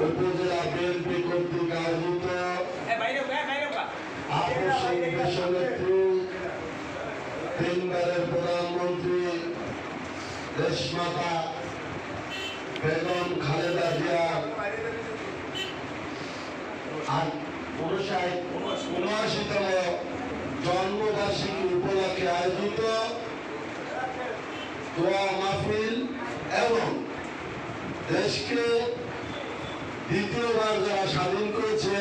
উপজেলা বিএনপি কর্তৃক আয়োজিত তিনবারের প্রধানমন্ত্রী দেশমাতা বেগম খালেদা জিয়ার উনআশিতম জন্মবার্ষিকী উপলক্ষে আয়োজিত দোয়া মাহফিল এবং দেশকে দ্বিতীয়বার যারা স্বাধীন করেছে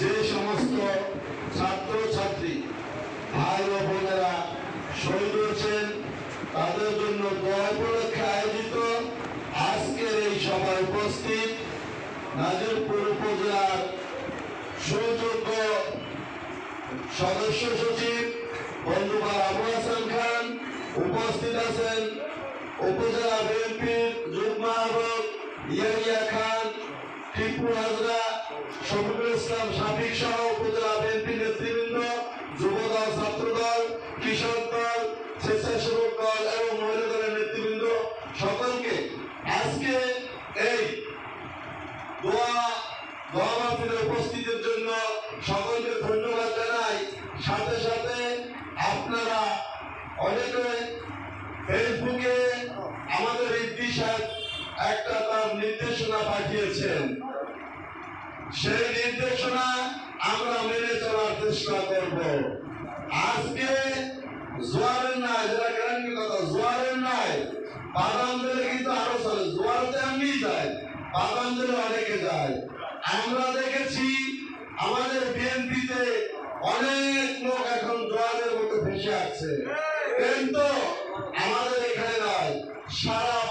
যে সমস্ত ছাত্র ছাত্রী ভাই ও বোনেরা শহীদ হয়েছেন, তাদের জন্য দোয়া উপলক্ষে আয়োজিত আজকের এই সভায় উপস্থিত নাজিরপুর উপজেলার সুযোগ্য সদস্য সচিব বন্ধুবার আবু হাসান খান উপস্থিত আছেন। উপজেলা বিএনপির যুগ্ম আহ্বায়ক ইয়াহিয়া খান নেতৃবৃন্দ যুবদল ছাত্রদল কৃষক দল স্বেচ্ছাসেবক দল এবং মহিলা নেতৃবৃন্দ সকলকে আজকে এই দোয়া দোয়া মাহফিলে উপস্থিতির জন্য সকলকে ধন্যবাদ জানাই। সাথে সাথে আপনারা অনেকে ফেসবুকে আমাদের ইদ্দি সাহেব একটা তার নির্দেশনা পাঠিয়েছেন। সেই নির্দেশনা আমরা মেনে চলার চেষ্টা করব। আজকে জোয়ারের নাই যেটা গ্যারান্টি কথা, জোয়ারের নাই বাদাম দিলে কিন্তু আরও চলে। জোয়ারতে যায় বাদাম দিলে অনেকে যায়। আমরা দেখেছি আমাদের বিএনপিতে অনেক লোক এখন জোয়ারের মতো ভেসে আছে কিন্তু আমাদের এখানে নয় সারা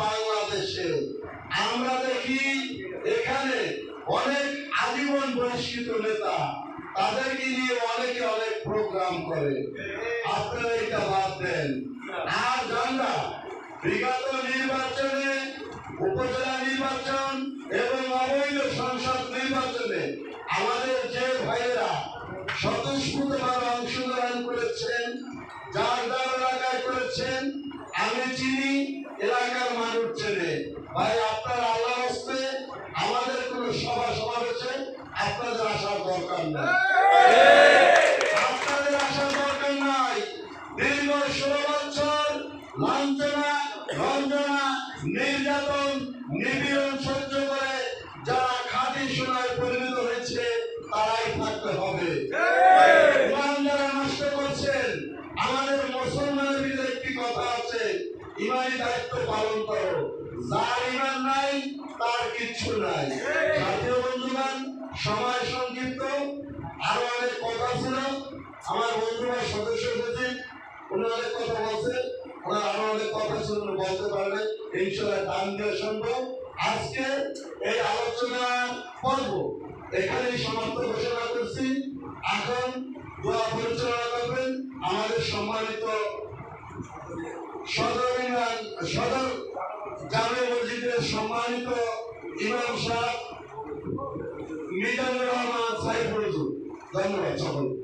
দেখি এখানে অনেক আজীবন বহিষ্কৃত নেতা, তাদেরকে নিয়ে অনেকে অনেক প্রোগ্রাম করে। আপনারা এটা বাদ দেন। আর জানরা, বিগত নির্বাচনে, উপজেলা নির্বাচন এবং অবৈধ সংসদ নির্বাচনে আমাদের যে ভাইয়েরা স্বতঃস্ফূর্তভাবে অংশগ্রহণ করেছেন, যার যার এলাকায় করেছেন, আমি চিনি এলাকার মানুষ চেনে। ভাই, আপনার আল্লাহ আপনাদের আসার দরকার আপনাদের আসার দরকার নাই। দীর্ঘ ষোলো বছর লাঞ্ছনা, রঞ্জনা, নির্যাতন, নিপীড়ন সহ্য করে যারা খাঁটি সোনায় পরিণত হয়েছে, তারাই থাকতে হবে। ইমান যারা নষ্ট করছেন। আমাদের মুসলমানের ভিতরে একটি কথা আছে, ইমানি দায়িত্ব পালন করো। যার ইমান নাই, তার কিচ্ছু নাই। জাতীয় বন্ধুগণ সময় সংক্ষিপ্ত। আরও অনেক কথা ছিল। আমার বন্ধুরা সদস্য সচিব উনি অনেক কথা বলছে। ওনার আরও অনেক কথা ছিল বলতে পারবেন ইনশাল্লাহ টান দিয়ে শুনব আজকে এই আলোচনা পর্ব এখানেই সমাপ্ত ঘোষণা করছি। এখন দোয়া পরিচালনা করবেন আমাদের সম্মানিত সদর ইমাম, সদর জামে মসজিদের সম্মানিত ইমাম সাহেব। মিজানুর রহমান সাহেব হুজুর ধন্যবাদ সকলকে